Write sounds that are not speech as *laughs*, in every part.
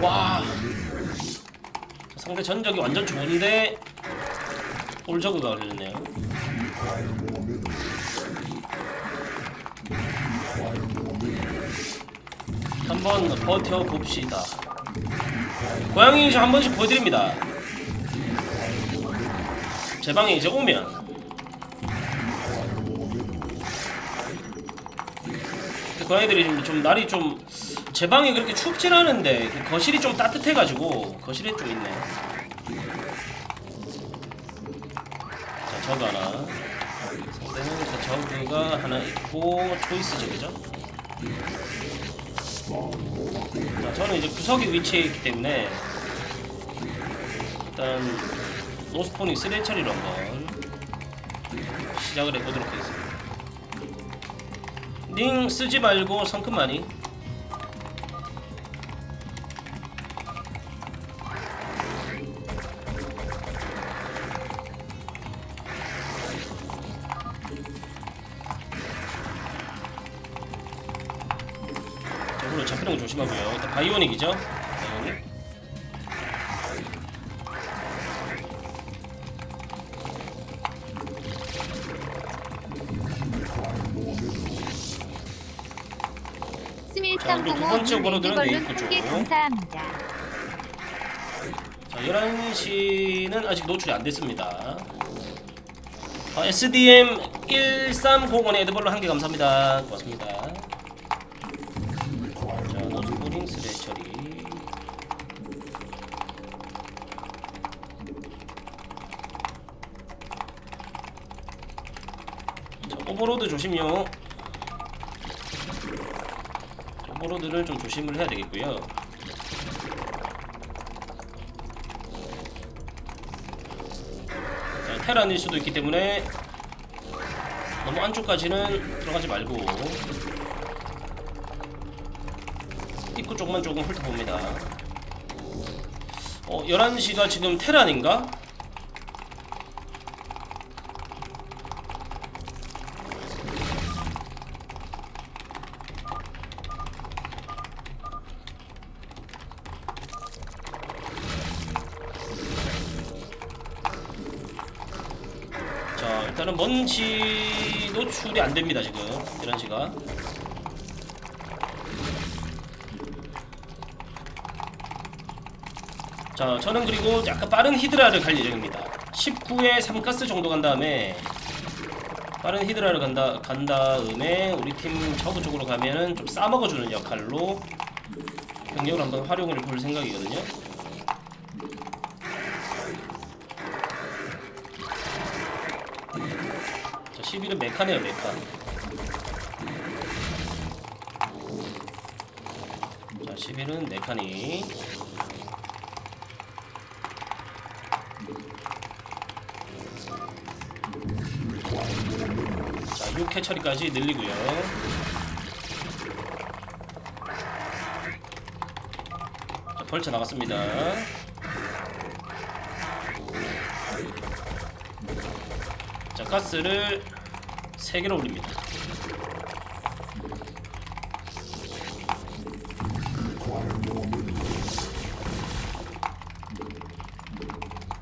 와. 상대 전적이 완전 좋은데 올저그가 걸렸네요. 한번 버텨봅시다. 고양이 이제 한 번씩 보여드립니다. 제 방에 이제 오면 고양이들이 좀, 좀 날이 좀 제 방이 그렇게 춥진 않은데 그 거실이 좀 따뜻해가지고 거실에 좀 있네 자 저거 하나 상대는 자, 저거가 하나 있고 초이스 저기죠 자, 저는 이제 구석에 위치해 있기 때문에 일단 노스폰이 쓰레 처리로 한번 시작을 해보도록 하겠습니다. 링 쓰지 말고 성큼 많이. 번호들은 네, 그쪽. 게 감사합니다. 자, 11시는 아직 노출이 안 됐습니다. 어, SDM 1305의 에드벌로 한 개 감사합니다. 고맙습니다. 자, 노스포링 스레 처리. 자, 오버로드 조심요. 오버로드를 좀 조심을 해야 되겠고요. 자, 테란일 수도 있기 때문에 너무 안쪽까지는 들어가지 말고 입구 쪽만 조금 훑어봅니다. 어, 11시가 지금 테란인가? 일단은 먼지 노출이 안 됩니다 지금. 11시가 자 저는 그리고 약간 빠른 히드라를 갈 예정입니다. 19에 3가스 정도 간 다음에 빠른 히드라를 간다, 간 다음에 우리 팀 저그 쪽으로 가면은 좀 싸먹어주는 역할로 병력을 한번 활용을 볼 생각이거든요 자 11은 메카네요 메카. 자 11은 메카니 자 6회 처리까지 늘리고요. 자 벌쳐 나갔습니다. 자 가스를 3개로 올립니다.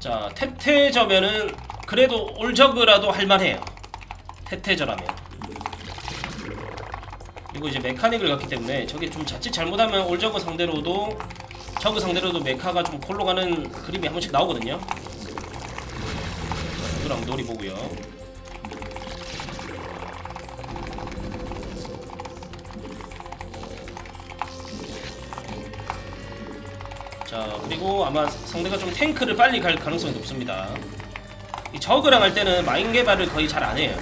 자 태태저면은 그래도 올저그라도 할만해요. 태태저라면. 그리고 이제 메카닉을 갖기 때문에 저게 좀 자칫 잘못하면 올저그 상대로도 저그 상대로도 메카가 좀 콜로 가는 그림이 한 번씩 나오거든요. 자, 이거랑 놀이 보고요 자 그리고 아마 상대가 좀 탱크를 빨리 갈 가능성이 높습니다. 이 저그랑 할 때는 마인 개발을 거의 잘 안 해요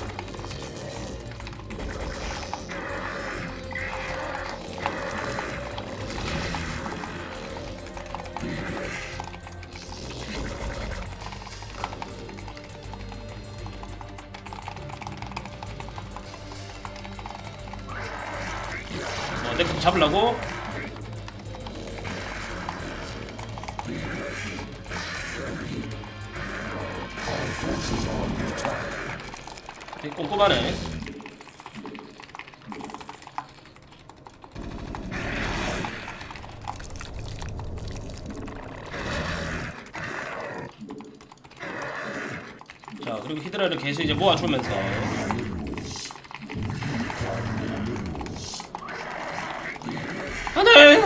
그리고 히드라를 계속 이제 모아주면서. 안돼!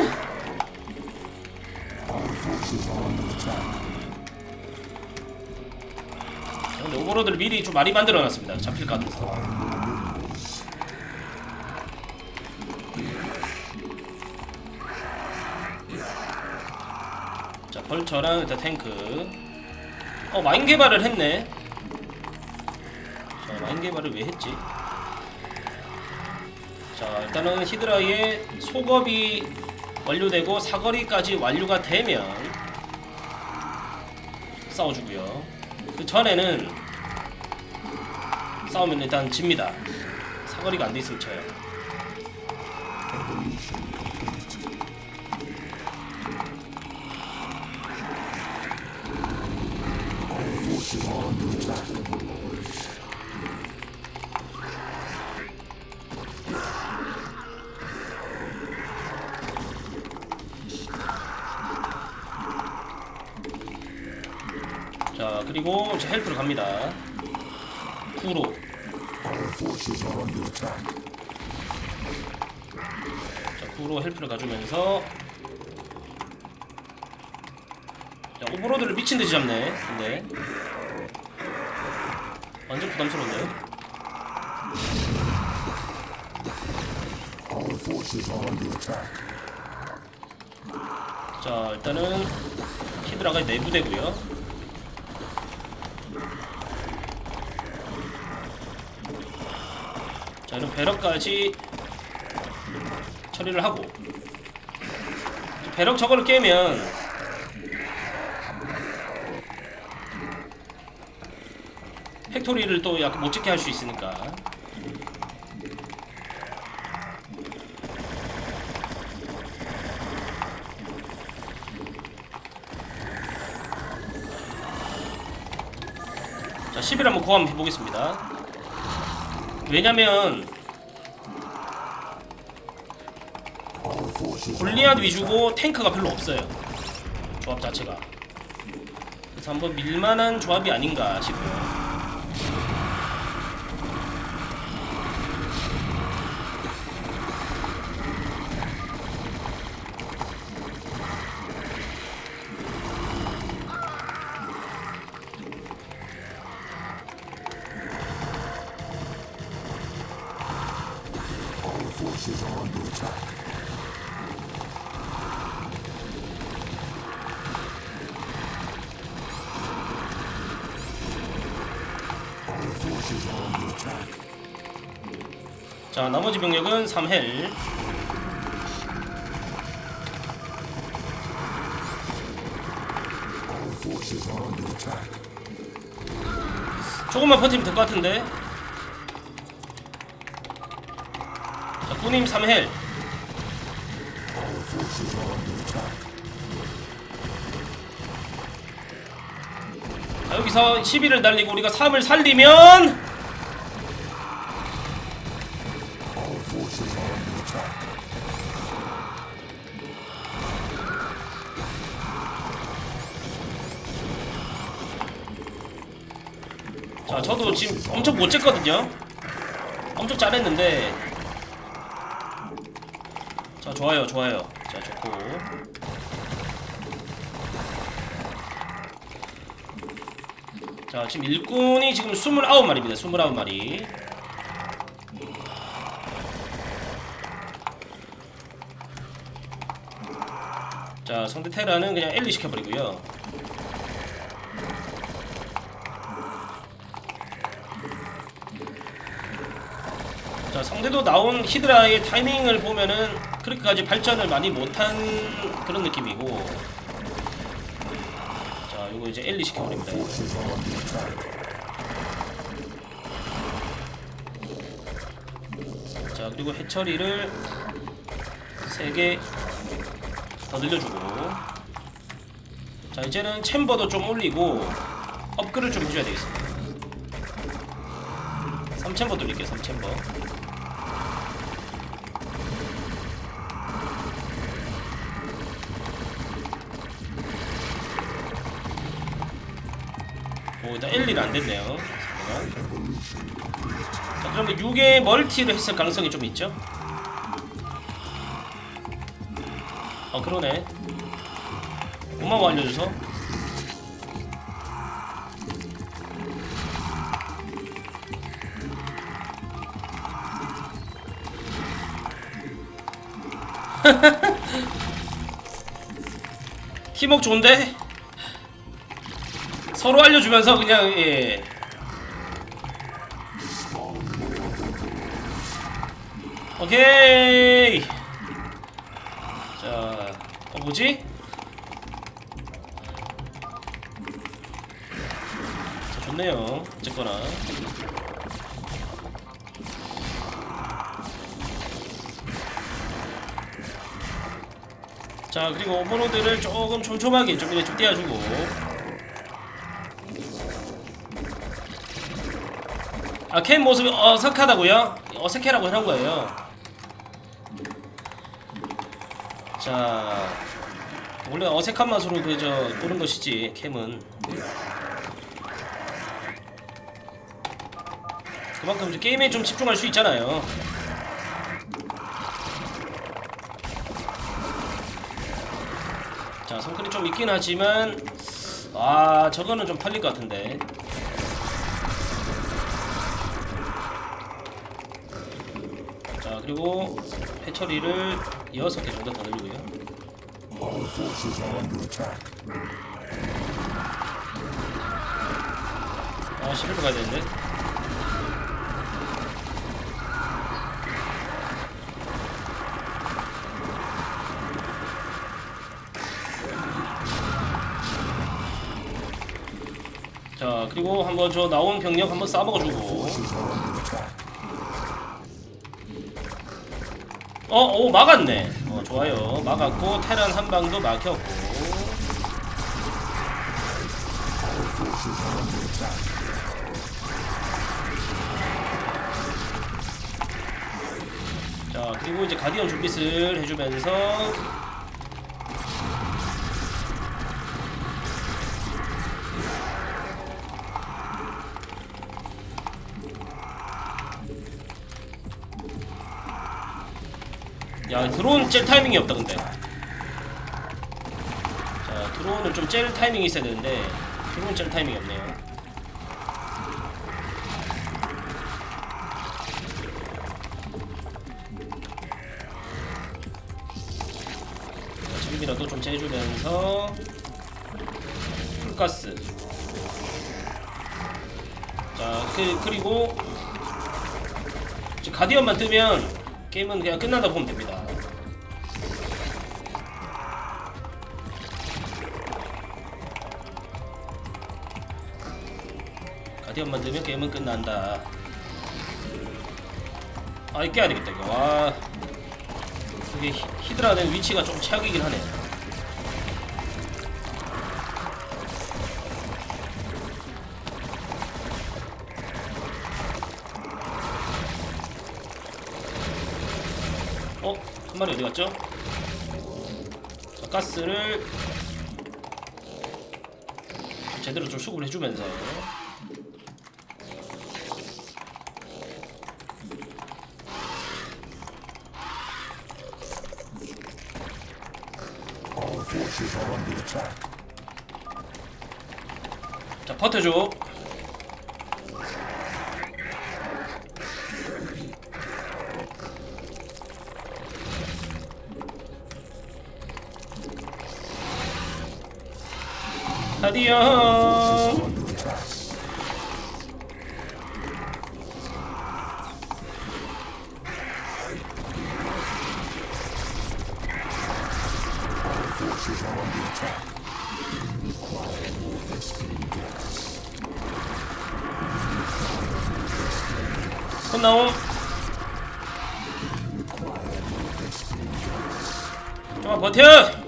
근데 오버로드를 미리 좀 많이 만들어놨습니다. 잡힐 것 같아서. 자 벌처랑 일단 탱크. 어 마인 개발을 했네 자 마인 개발을 왜 했지. 자 일단은 히드라의 속업이 완료되고 사거리까지 완료가 되면 싸워주고요. 그 전에는 싸우면 일단 집니다. 사거리가 안 돼 있으면 져요. 자 갑니다. 구로. 자 구로 헬프를 가주면서. 자 오버로드를 미친 듯이 잡네. 근데. 완전 부담스러운데요? 자 일단은 히드라가 내부되고요 자 이런 배럭까지 처리를 하고. 배럭 저거를 깨면 팩토리를 또 약간 못 찍게 할 수 있으니까. 자 10일 한번 고함 해보겠습니다 왜냐면 골리앗 위주고 탱크가 별로 없어요. 조합 자체가. 그래서 한번 밀만한 조합이 아닌가 싶어요 나머지 병력은 3헬. 조금만 버티면 될 것 같은데. 자 꾸님 3헬. 자 여기서 11을 날리고 우리가 3을 살리면 못 쟀거든요. 엄청 잘했는데. 자 좋아요 좋아요. 자 좋고. 자 지금 일꾼이 지금 29마리입니다 29마리. 자 상대 테라는 그냥 엘리 시켜버리고요 자 상대도 나온 히드라의 타이밍을 보면은 그렇게까지 발전을 많이 못한 그런 느낌이고. 자 이거 이제 엘리 시켜버립니다. 자 그리고 해처리를 3개 더 늘려주고. 자 이제는 챔버도 좀 올리고 업글을 좀 해줘야 되겠습니다. 3챔버 돌릴게요 3챔버 오 일단 1, 1 안 됐네요 자 그러면 6에 멀티를 했을 가능성이 좀 있죠? 어 그러네 고마워 알려줘서 *laughs* 팀워크 좋은데? 서로 알려주면서 그냥 예. 오케이 자 어, 뭐지? 자 좋네요 어쨌거나 자 그리고 오버로드를 조금 촘촘하게 좀 이렇게 좀 띄워주고 아캠 모습이 어색하다고요? 어색해라고 해놓은 거예요. 자 원래 어색한 맛으로 그저 보는 것이지 캠은. 그만큼 이제 게임에 좀 집중할 수 있잖아요. 자 성큰이 좀 있긴 하지만 아 저거는 좀 털릴 것 같은데 그리고 해처리를 6개 정도 더 늘리고요. 아 11분 가야 되는데. 자 그리고 한번 저 나온 병력 한번 싸먹어주고 어, 오 막았네. 어, 좋아요. 막았고 테란 한 방도 막혔고. 자, 그리고 이제 가디언 준비를 해주면서 야 드론 짤 타이밍이 없다 근데. 자 드론을 좀짤 타이밍이 있어야 되는데 드론 짤 타이밍이 없네요. 자, 지금이라도 좀 째주면서 풀가스. 자 그, 그리고 가디언만 뜨면 게임은 그냥 끝난다 보면 됩니다. 가디언 만들면 게임은 끝난다. 아, 깨야 되겠다, 이거. 와. 이게 히- 히드라는 위치가 좀 최악이긴 하네. 어? 한 마리 어디 갔죠? 자, 가스를 제대로 좀 수급을 해주면서 가디언 콧나옴 좀만 버텨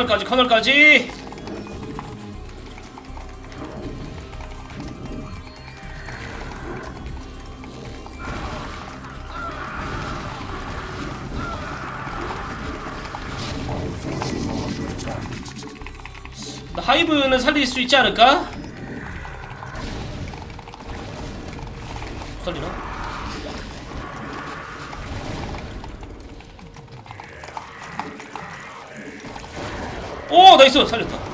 커널까지 커널까지 하이브는 살릴 수 있지 않을까? 오 나이스! 살렸다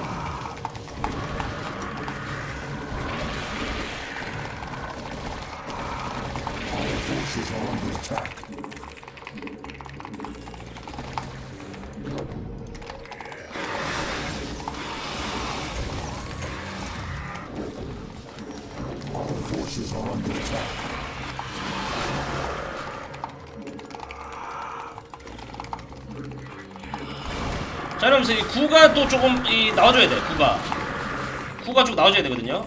또 조금 이 나와줘야 돼 구가. 구가 좀 나와줘야 되거든요.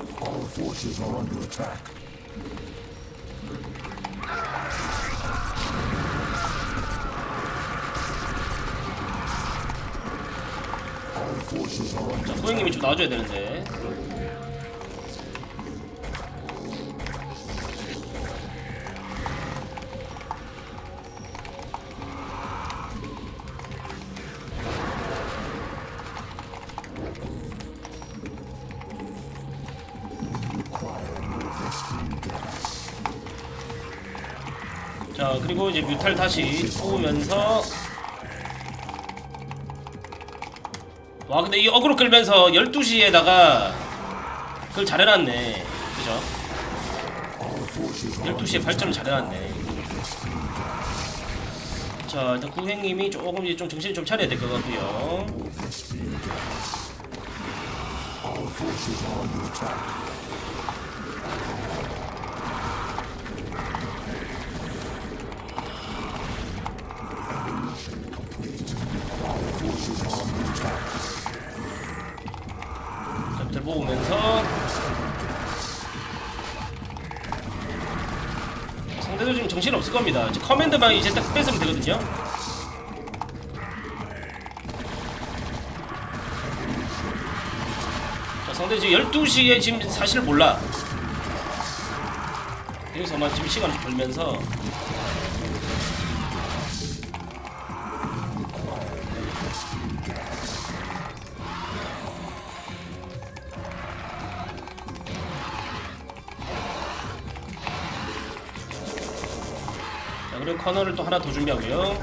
자 고객님이 좀 나와줘야 되는데 그리고 이제 뮤탈 다시 뽑으면서. 와 근데 이 어그로 끌면서 12시에다가 그걸 잘 해놨네. 그죠? 12시에 발전을 잘 해놨네. 자 일단 구행님이 조금 이제 좀 정신 좀 차려야 될 것 같고요 정신 없을 겁니다. 이제 커맨드만 이제 딱 뺏으면 되거든요. 자, 상대 지금 12시에 지금 사실 몰라. 여기서만 지금 시간 좀 벌면서 또 하나 더 준비하고요.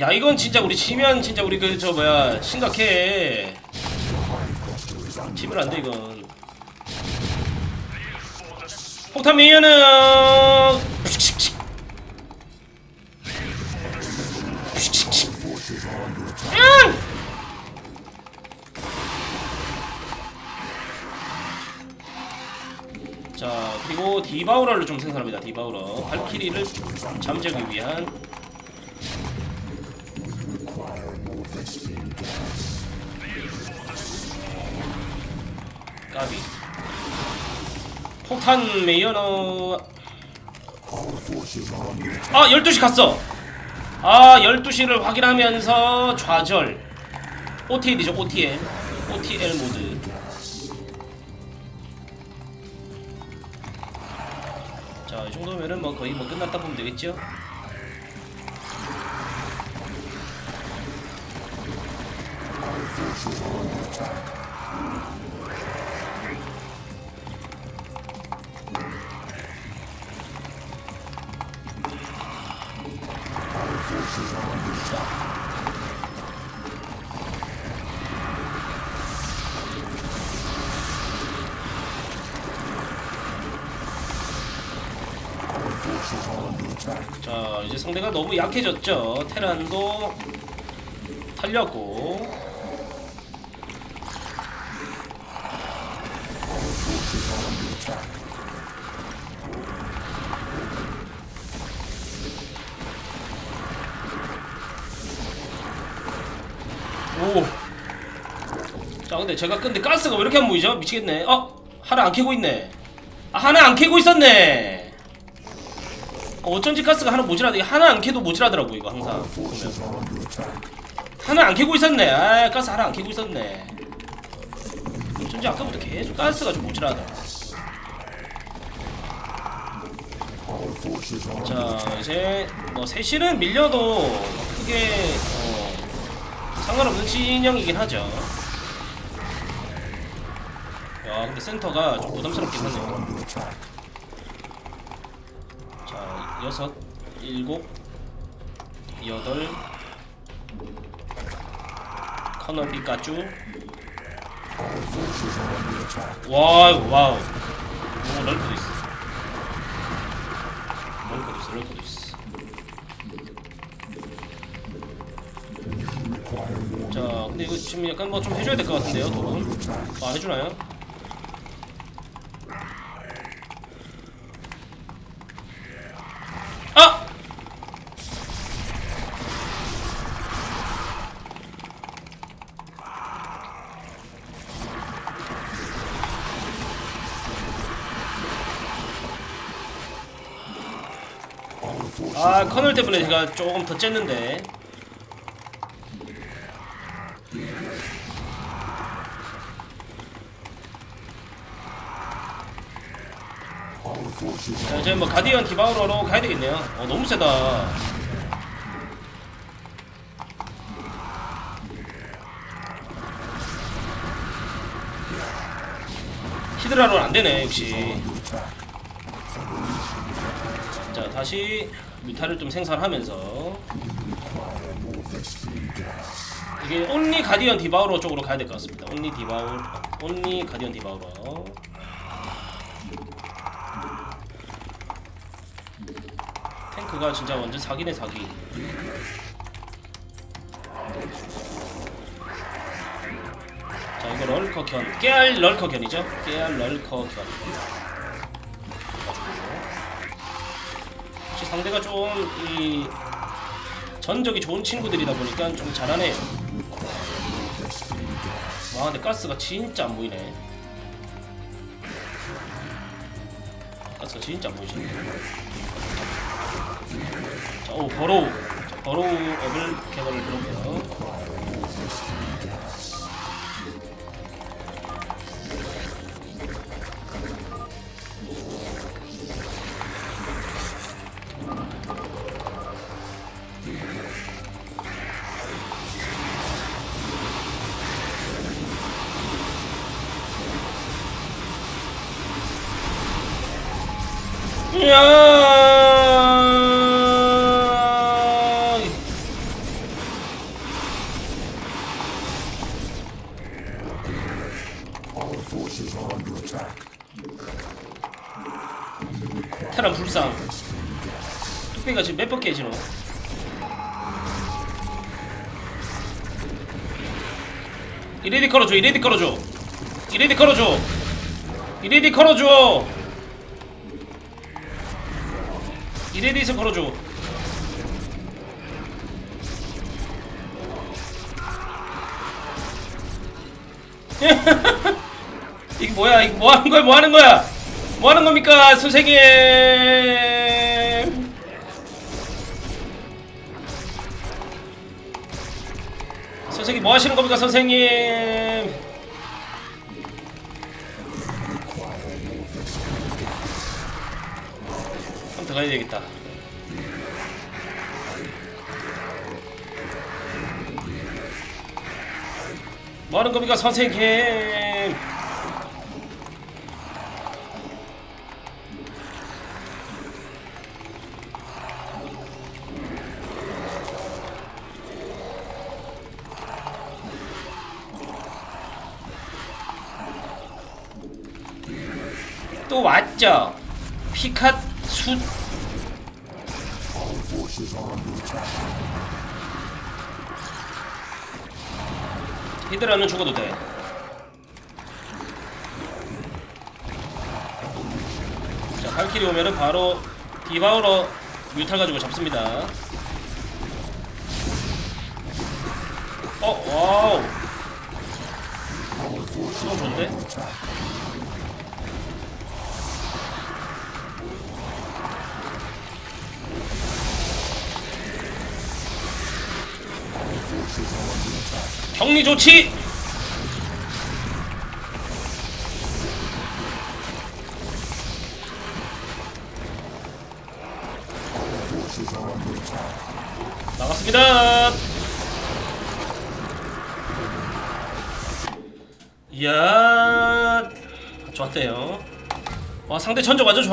야 이건 진짜 우리 지면 진짜 우리 그 저 뭐야 심각해. 지면 안 돼 이건. 폭탄 미연은 디바우러를 좀 생산합니다. 디바우러. 발키리를 잠재우기 위한. 까비. 폭탄 메이어너. 아 12시 갔어. 아 12시를 확인하면서 좌절. OTL이죠 OTL OTL 모드 자 이 정도면은 뭐 거의 뭐 끝났다 보면 되겠죠 상대가 너무 약해졌죠 테란도 털렸고 오. 자 근데 제가 근데 가스가 왜 이렇게 안 보이죠? 미치겠네. 어 하나 안 켜고 있네. 아 하나 안 켜고 있었네. 어, 어쩐지 가스가 하나 모자라다. 하나 안 켜도 모자라더라고 이거 항상 보면. 하나 안 켜고 있었네. 아 가스 하나 안 켜고 있었네. 어쩐지 아까부터 계속 가스가 좀 모자라다. 자 이제 뭐 세실은 밀려도 크게 어, 상관없는 진영이긴 하죠. 야 근데 센터가 좀 부담스럽긴 하네요. 자 여섯, 일곱, 여덟, 커널 피카츄. 와우 와우. 오 럴크도 있어. 럴크도 있어 럴크도 있어. 자, 근데 이거 지금 약간 뭐 좀 해줘야 될 것 같은데요, 도움? 아, 해주나요? 아! 아, 커널 때문에 제가 조금 더 쨌는데. 자 이제 뭐 가디언 디바우러로 가야 되겠네요. 어 너무 세다. 히드라로는 안되네 역시. 자 다시 뮤타를 좀 생산하면서 이게 온리 가디언 디바우러 쪽으로 가야 될 것 같습니다 온리 디바우 온리 가디언 디바우러 탱크가 진짜 완전 사기네 사기. 자 이거 럴커 견, 깨알 럴커 견이죠? 깨알 럴커 견. 상대가 좀 이 전적이 좋은 친구들이다 보니까 좀 잘하네요. 와 근데 가스가 진짜 안 보이네. 가스가 진짜 안 보이시네. 자, 오 버로우 자, 버로우 업을 개발을 해놓고요 야! 테란 불상. 뚝배기가 지금 몇 번 깨지노 이레디 걸어줘 이레디 걸어줘. 이레디 걸어줘. 이레디 걸어줘 기대리스 걸어줘. *laughs* 이게 뭐야? 이거 뭐 하는 거야? 뭐 하는 거야? 뭐 하는 겁니까 선생님? 선생님 뭐 하시는 겁니까 선생님? 한번 더 가야 되겠다. 뭐 하는 겁니까 선생님? 또 왔죠. 피카수 히드라는 죽어도 돼. 자, 발키리 오면은 바로 디바우로 뮤탈 가지고 잡습니다. 어, 와우. 너무 좋은데? 격리 조치! 나갔습니다. 이야, 좋았대요. 와 상대 전적 완전 좋았는데.